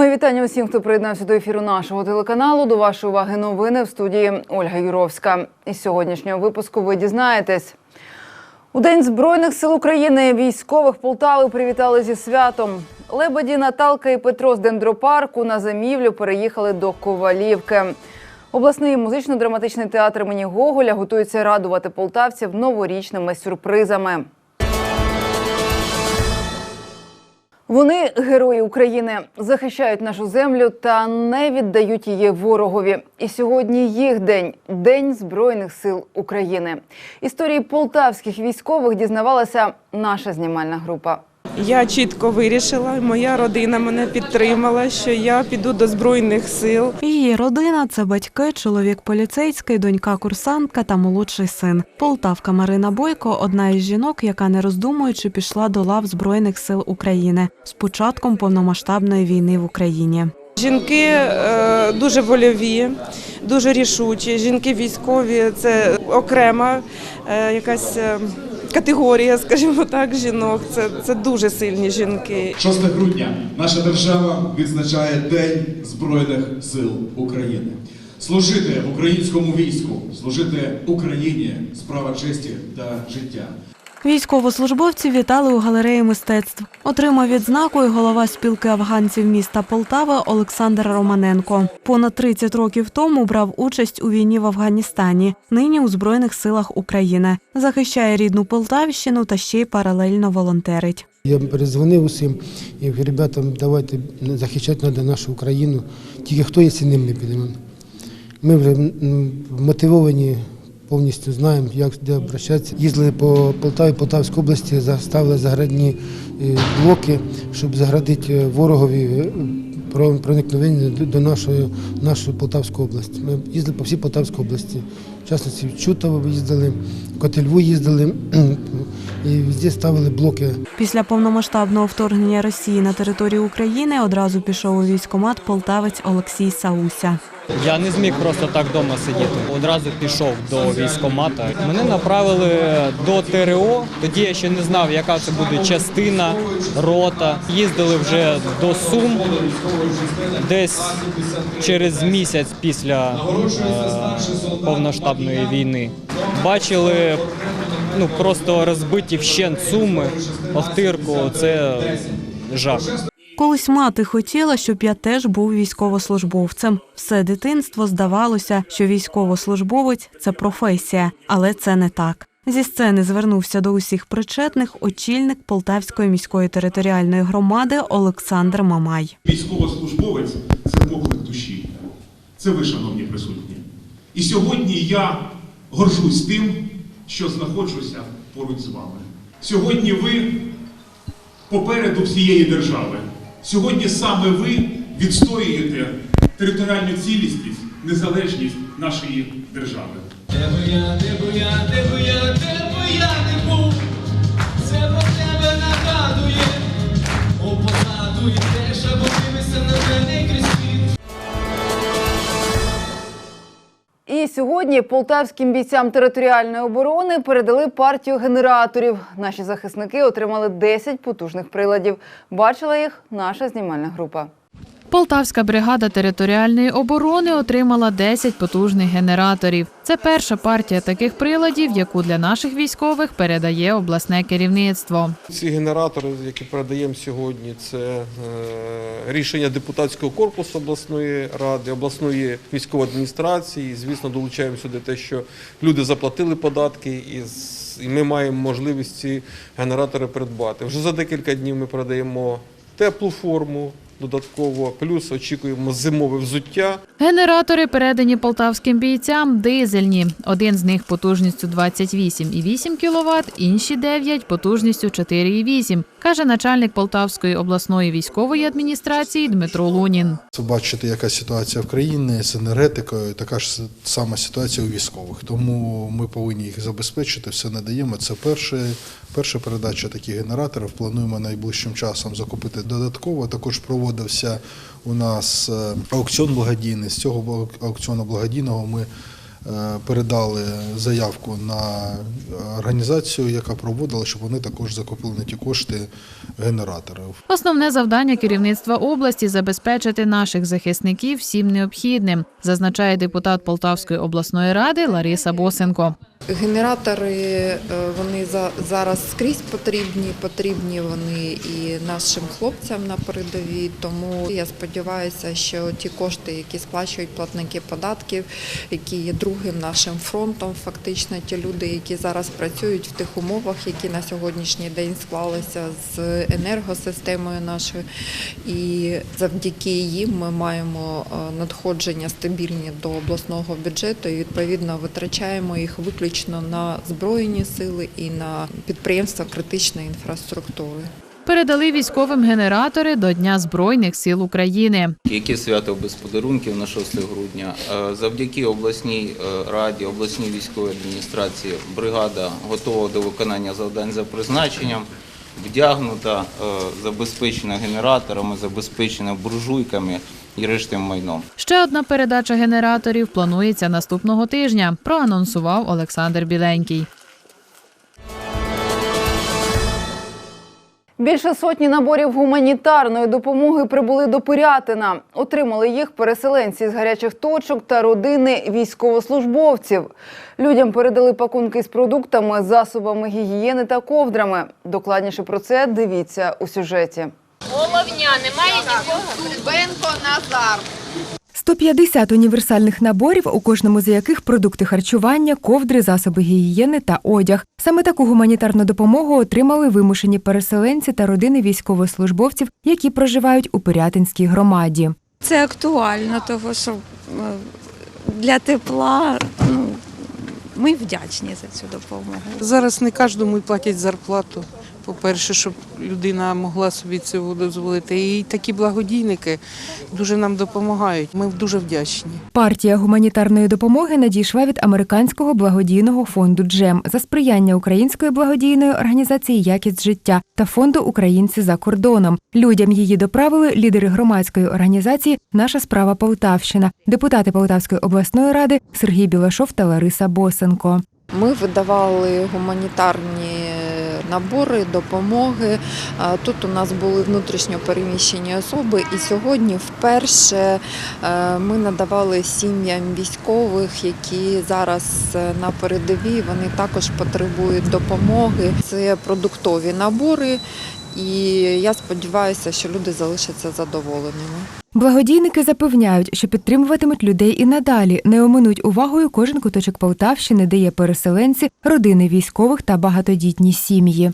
Ми вітання усім, хто приєднався до ефіру нашого телеканалу. До вашої уваги новини в студії Ольга Юровська. Із сьогоднішнього випуску ви дізнаєтесь. У День Збройних сил України військових Полтави привітали зі святом. Лебеді Наталка і Петро з дендропарку на замівлю переїхали до Ковалівки. Обласний музично-драматичний театр імені Гоголя готується радувати полтавців новорічними сюрпризами. Вони герої України, захищають нашу землю та не віддають її ворогові. І сьогодні їх день День Збройних сил України. Історії полтавських військових дізнавалася наша знімальна група. Я чітко вирішила, моя родина мене підтримала, що я піду до збройних сил. Її родина це батьки, чоловік поліцейський, донька курсантка та молодший син. Полтавка Марина Бойко одна із жінок, яка не роздумуючи пішла до лав Збройних сил України з початком повномасштабної війни в Україні. Жінки е, дуже вольові, дуже рішучі. Жінки військові це окрема е, якась е, категорія, скажімо так, жінок. Це, це дуже сильні жінки. 6 грудня наша держава відзначає День Збройних сил України. Служити українському війську, служити Україні справа честі та життя. Військовослужбовці вітали у галереї мистецтв. Отримав відзнаку і голова спілки афганців міста Полтава Олександр Романенко. Понад 30 років тому брав участь у війні в Афганістані. Нині у Збройних силах України захищає рідну Полтавщину та ще й паралельно волонтерить. Я перезвонив усім і ребятам, давайте захищати треба нашу Україну. Тільки хто якщо ним не піде. Ми вже мотивовані, повністю знаємо, як де обращатися. Їздили по Полтаві, Полтавській області, заставили заградні е, блоки, щоб заградити ворогові е, про проникновення до- нашої, нашої Полтавської області. Ми їздили по всій Полтавській області. В частності в Чутово їздили, в Котельву їздили і везде ставили блоки Після повномасштабного вторгнення Росії на територію України одразу пішов у військкомат полтавець Олексій Сауся. Я не зміг просто так вдома сидіти. Одразу пішов до військкомата. Мене направили до ТРО. Тоді я ще не знав, яка це буде частина, рота. Їздили вже до Сум десь через місяць після е, повноштабної війни. Бачили ну просто розбиті вщент суми, Охтирку. Це жах. Колись мати хотіла, щоб я теж був військовослужбовцем. Все дитинство здавалося, що військовослужбовець це професія, але це не так. Зі сцени звернувся до усіх причетних очільник Полтавської міської територіальної громади Олександр Мамай. Військовослужбовець це поклик душі. Це ви, шановні присутні. І сьогодні я горжусь тим, що знаходжуся поруч з вами. Сьогодні ви попереду всієї держави. Сьогодні саме ви відстоюєте територіальну цілісність, незалежність нашої держави. Де би я, де би я, де би я, де би я не був, це про тебе нагадує, о І сьогодні полтавським бійцям територіальної оборони передали партію генераторів. Наші захисники отримали 10 потужних приладів. Бачила їх наша знімальна група. Полтавська бригада територіальної оборони отримала 10 потужних генераторів. Це перша партія таких приладів, яку для наших військових передає обласне керівництво. Ці генератори, які передаємо сьогодні, це е, рішення депутатського корпусу обласної ради, обласної військової адміністрації. Звісно, долучаємо сюди те, що люди заплатили податки, і ми маємо можливість ці генератори придбати. Вже за декілька днів ми передаємо теплу форму додатково, плюс очікуємо зимове взуття. Генератори передані полтавським бійцям дизельні. Один з них потужністю 28,8 кВт, інші 9 потужністю 4,8, каже начальник Полтавської обласної військової адміністрації Дмитро Лунін. Бачите, яка ситуація в країні з енергетикою, така ж сама ситуація у військових. Тому ми повинні їх забезпечити, все надаємо. Це перше, перша передача таких генераторів. Плануємо найближчим часом закупити додатково. Також проводився у нас е, аукціон благодійний. З цього аукціону благодійного ми передали заявку на організацію, яка проводила, щоб вони також закупили на ті кошти генераторів. Основне завдання керівництва області забезпечити наших захисників всім необхідним, зазначає депутат Полтавської обласної ради Лариса Босенко. Генератори е, вони за- зараз скрізь потрібні. Потрібні вони і нашим хлопцям на передовій. Тому я сподіваюся, що ті кошти, які сплачують платники податків, які є другим нашим фронтом, фактично ті люди, які зараз працюють в тих умовах, які на сьогоднішній день склалися з енергосистемою нашою, і завдяки їм ми маємо е, надходження стабільні до обласного бюджету і відповідно витрачаємо їх виключно на збройні сили і на підприємства критичної інфраструктури. Передали військовим генератори до Дня Збройних сил України. Яке свято без подарунків на 6 грудня. Е, Завдяки обласній е, раді, обласній військовій адміністрації бригада готова до виконання завдань за призначенням, вдягнута, е, забезпечена генераторами, забезпечена буржуйками і рештим майном. Ще одна передача генераторів планується наступного тижня. Проанонсував Олександр Біленький. Більше сотні наборів гуманітарної допомоги прибули до Пирятина. Отримали їх переселенці з гарячих точок та родини військовослужбовців. Людям передали пакунки з продуктами, засобами гігієни та ковдрами. Докладніше про це дивіться у сюжеті. Головня, немає нікого. Дубенко Назар. 150 універсальних наборів, у кожному з яких продукти харчування, ковдри, засоби гігієни та одяг. Саме таку гуманітарну допомогу отримали вимушені переселенці та родини військовослужбовців, які проживають у Пирятинській громаді. Це актуально, тому що е, для тепла ну, ми вдячні за цю допомогу. Зараз не кожному платять зарплату. По-перше, щоб людина могла собі цього дозволити. І такі благодійники дуже нам допомагають. Ми дуже вдячні. Партія гуманітарної допомоги надійшла від американського благодійного фонду Джем за сприяння української благодійної організації Якість життя та фонду Українці за кордоном. Людям її доправили лідери громадської організації Наша справа Полтавщина, депутати Полтавської обласної ради Сергій Білашов та Лариса Босенко. Ми видавали гуманітарні набори, допомоги. Тут у нас були внутрішньо переміщені особи, і сьогодні вперше е, ми надавали сім'ям військових, які зараз е, на передовій. Вони також потребують допомоги. Це продуктові набори, і я сподіваюся, що люди залишаться задоволеними. Благодійники запевняють, що підтримуватимуть людей і надалі, не оминуть увагою кожен куточок Полтавщини, де є переселенці, родини військових та багатодітні сім'ї.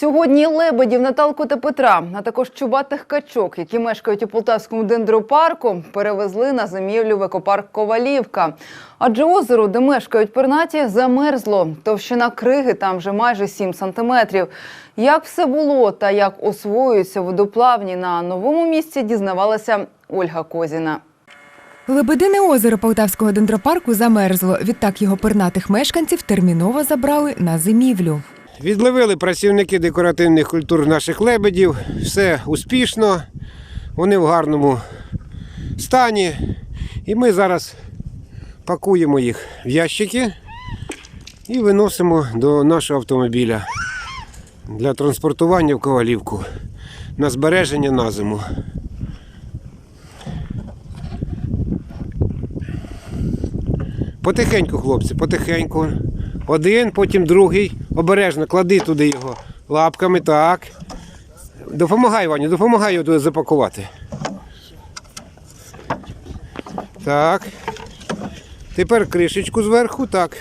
Сьогодні лебедів Наталку та Петра, а також чубатих качок, які мешкають у полтавському дендропарку, перевезли на зимівлю в екопарк Ковалівка. Адже озеро, де мешкають пернаті, замерзло. Товщина криги там вже майже 7 сантиметрів. Як все було та як освоюються водоплавні на новому місці, дізнавалася Ольга Козіна. Лебедине озеро Полтавського дендропарку замерзло. Відтак його пернатих мешканців терміново забрали на зимівлю. Відловили працівники декоративних культур наших лебедів. Все успішно, вони в гарному стані. І ми зараз пакуємо їх в ящики і виносимо до нашого автомобіля для транспортування в Ковалівку на збереження на зиму. Потихеньку, хлопці, потихеньку. Один, потім другий. Обережно клади туди його лапками, так. Допомагай, Ваню, допомагай його туди запакувати. Так. Тепер кришечку зверху, так.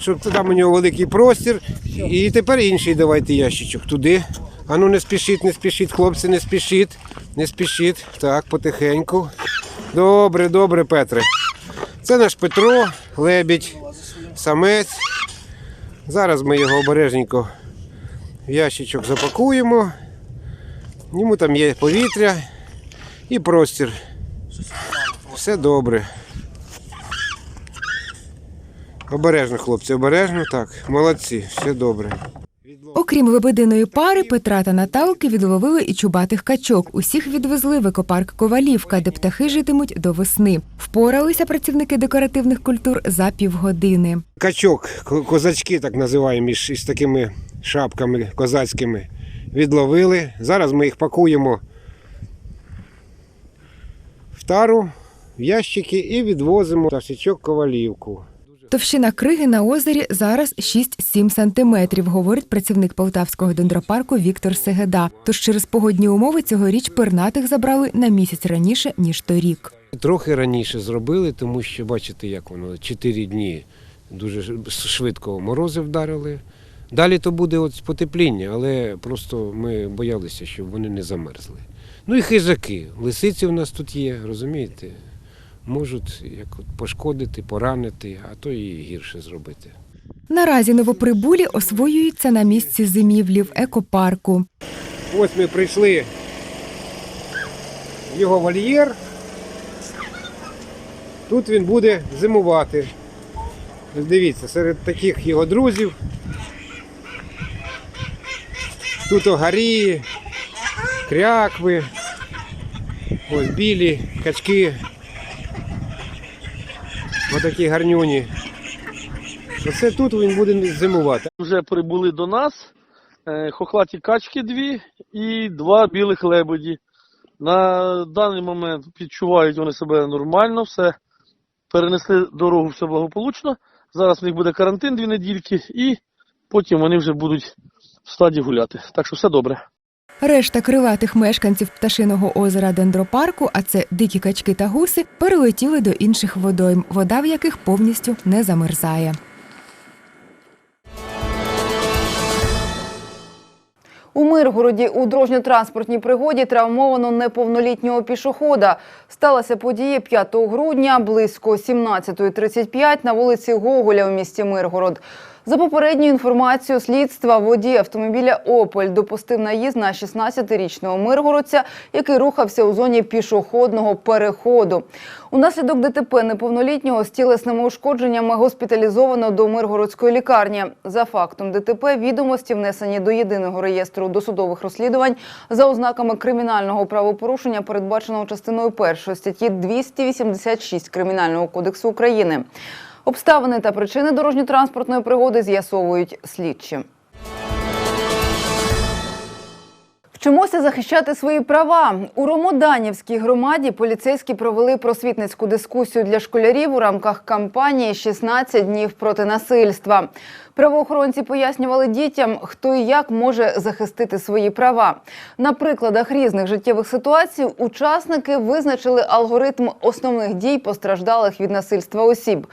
Щоб там у нього великий простір. І тепер інший давайте ящичок туди. Ану, не спішіть, не спішіть, хлопці, не спішіть, не спішіть. Так, потихеньку. Добре, добре, Петре. Це наш Петро, лебідь, самець. Зараз ми його обережненько в ящичок запакуємо. Йому там є повітря і простір. Все добре. Обережно, хлопці, обережно, так. Молодці, все добре. Окрім лебединої пари, Петра та Наталки відловили і чубатих качок. Усіх відвезли в екопарк Ковалівка, де птахи житимуть до весни. Впоралися працівники декоративних культур за півгодини. Качок, козачки, так називаємо, із, із такими шапками козацькими, відловили. Зараз ми їх пакуємо в тару, в ящики і відвозимо Тавсячок Ковалівку. Товщина криги на озері зараз 6-7 сантиметрів, говорить працівник Полтавського дендропарку Віктор Сегеда. Тож через погодні умови цьогоріч пернатих забрали на місяць раніше, ніж торік. Трохи раніше зробили, тому що бачите, як воно 4 дні дуже швидко морози вдарили. Далі то буде от потепління, але просто ми боялися, щоб вони не замерзли. Ну і хижаки. Лисиці у нас тут є, розумієте? Можуть як от пошкодити, поранити, а то і гірше зробити. Наразі новоприбулі освоюються на місці зимівлі в екопарку. Ось ми прийшли в його вольєр. Тут він буде зимувати. Дивіться, серед таких його друзів. Тут огарі, крякви, ось білі качки. Отакі гарнюні. Оце тут він буде зимувати. Вже прибули до нас е, хохлаті качки дві і два білих лебеді. На даний момент відчувають вони себе нормально, все перенесли дорогу все благополучно. Зараз в них буде карантин дві недільки, і потім вони вже будуть в стаді гуляти. Так що все добре. Решта крилатих мешканців пташиного озера дендропарку, а це дикі качки та гуси, перелетіли до інших водойм, вода в яких повністю не замерзає. У Миргороді у дорожньо-транспортній пригоді травмовано неповнолітнього пішохода. Сталася подія 5 грудня близько 17.35 на вулиці Гоголя у місті Миргород. За попередньою інформацією слідства, водій автомобіля «Опель» допустив наїзд на 16-річного миргородця, який рухався у зоні пішохідного переходу. Унаслідок ДТП неповнолітнього з тілесними ушкодженнями госпіталізовано до Миргородської лікарні. За фактом ДТП відомості внесені до єдиного реєстру досудових розслідувань за ознаками кримінального правопорушення, передбаченого частиною першої статті 286 Кримінального кодексу України. Обставини та причини дорожньо-транспортної пригоди з'ясовують слідчі. Вчимося захищати свої права. У Ромоданівській громаді поліцейські провели просвітницьку дискусію для школярів у рамках кампанії «16 днів проти насильства. Правоохоронці пояснювали дітям, хто і як може захистити свої права. На прикладах різних життєвих ситуацій учасники визначили алгоритм основних дій постраждалих від насильства осіб.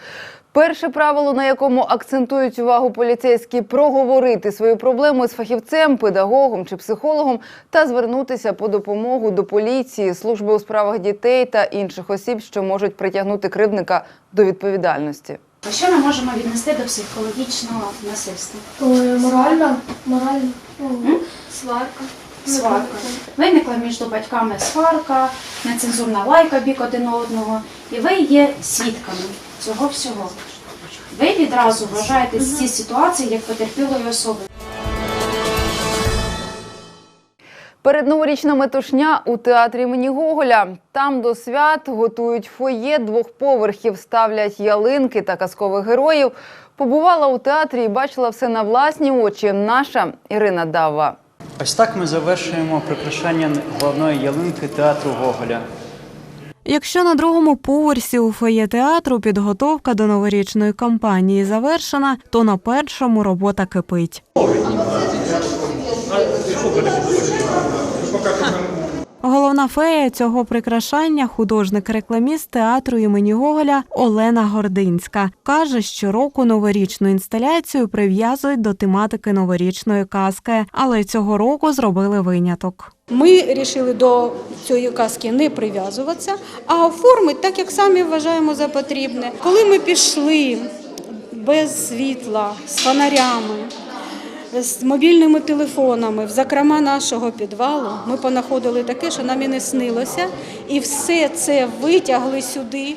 Перше правило, на якому акцентують увагу поліцейські, проговорити свою проблему з фахівцем, педагогом чи психологом та звернутися по допомогу до поліції, служби у справах дітей та інших осіб, що можуть притягнути кривдника до відповідальності. Що ми можемо віднести до психологічного насильства? Морально, морально, ну, сварка. Сварка. Виникла між батьками сварка, нецензурна лайка бік один одного, і ви є свідками цього всього. Ви відразу вважаєте ці ситуації як потерпілої особи. Передноворічна метушня у театрі імені Гоголя. Там до свят готують фоє двох поверхів, ставлять ялинки та казкових героїв. Побувала у театрі і бачила все на власні очі. Наша Ірина Дава. Ось так ми завершуємо прикрашання головної ялинки театру Гоголя. Якщо на другому поверсі у фоє театру підготовка до новорічної кампанії завершена, то на першому робота кипить. Головна фея цього прикрашання художник-рекламіст театру імені Гоголя Олена Гординська каже, що року новорічну інсталяцію прив'язують до тематики новорічної казки, але цього року зробили виняток. Ми вирішили до цієї казки не прив'язуватися, а оформити так, як самі вважаємо за потрібне. Коли ми пішли без світла, з фонарями, з мобільними телефонами в закрома нашого підвалу, ми понаходили таке, що нам і не снилося, і все це витягли сюди.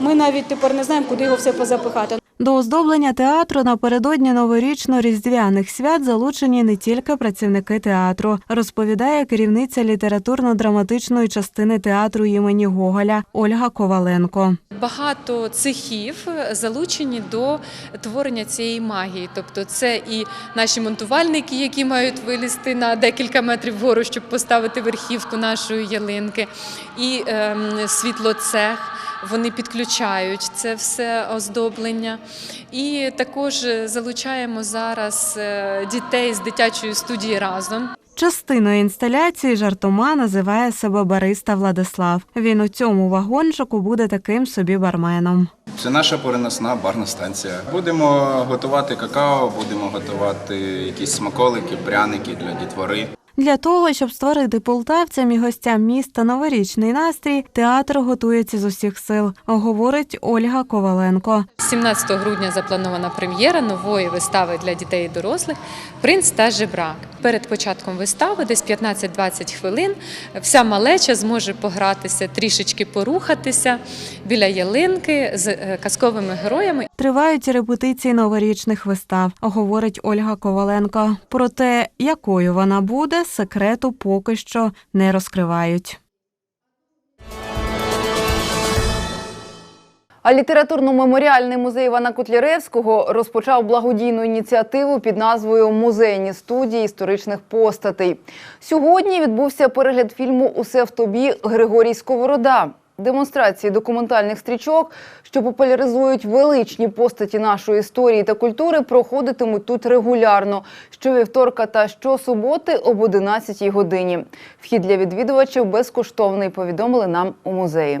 Ми навіть тепер не знаємо, куди його все позапихати. До оздоблення театру напередодні новорічно-різдвяних свят залучені не тільки працівники театру, розповідає керівниця літературно-драматичної частини театру імені Гоголя Ольга Коваленко. Багато цехів залучені до творення цієї магії. Тобто, це і наші монтувальники, які мають вилізти на декілька метрів вгору, щоб поставити верхівку нашої ялинки, і ем, світлоцех. Вони підключають це все оздоблення. І також залучаємо зараз е, дітей з дитячої студії разом. Частиною інсталяції жартома називає себе бариста Владислав. Він у цьому вагончику буде таким собі барменом. Це наша переносна барна станція. Будемо готувати какао, будемо готувати якісь смаколики, пряники для дітвори. Для того, щоб створити полтавцям і гостям міста новорічний настрій, театр готується з усіх сил, говорить Ольга Коваленко. 17 грудня запланована прем'єра нової вистави для дітей і дорослих Принц та жебрак. Перед початком вистави, десь 15-20 хвилин, вся малеча зможе погратися, трішечки порухатися біля ялинки з е, казковими героями. Тривають репетиції новорічних вистав, говорить Ольга Коваленко. Проте, якою вона буде, секрету поки що не розкривають. А літературно-меморіальний музей Івана Котляревського розпочав благодійну ініціативу під назвою Музейні студії історичних постатей. Сьогодні відбувся перегляд фільму Усе в тобі Григорій Сковорода. Демонстрації документальних стрічок, що популяризують величні постаті нашої історії та культури, проходитимуть тут регулярно щовівторка та щосуботи об 11 годині. Вхід для відвідувачів безкоштовний. Повідомили нам у музеї.